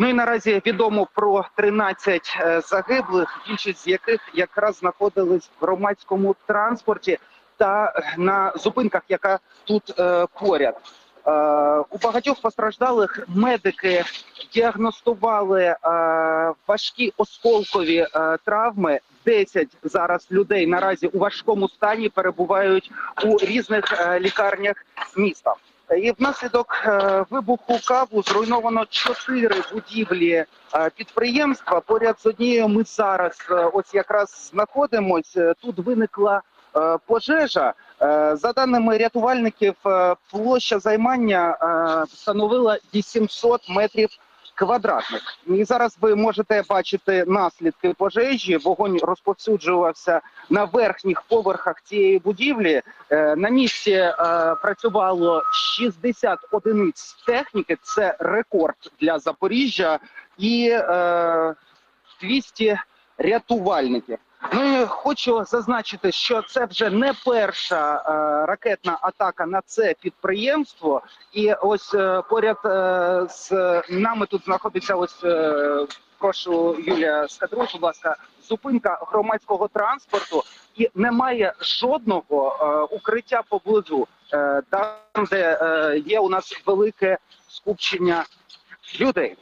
Ну і наразі відомо про 13 е, загиблих, більшість з яких якраз знаходились в громадському транспорті та на зупинках, яка тут е, поряд. Е, у багатьох постраждалих медики діагностували е, важкі осколкові е, травми. 10 зараз людей наразі у важкому стані перебувають у різних е, лікарнях міста. І внаслідок е, вибуху каву зруйновано чотири будівлі е, підприємства. Поряд з однією ми зараз ось якраз знаходимось. Е, Тут виникла пожежа. За даними рятувальників, площа займання становила 800 метрів квадратних. І зараз ви можете бачити наслідки пожежі. Вогонь розповсюджувався на верхніх поверхах цієї будівлі. Е, На місці е, працювало 60 одиниць техніки. Це рекорд для Запоріжжя, і е, 200 рятувальників. Ну і хочу зазначити, що це вже не перша е, ракетна атака на це підприємство. І ось е, поряд е, з нами тут знаходиться ось. Е, Прошу Юлія Скадруш, будь ласка, зупинка громадського транспорту, і немає жодного е, укриття поблизу, е, там де е, є у нас велике скупчення людей.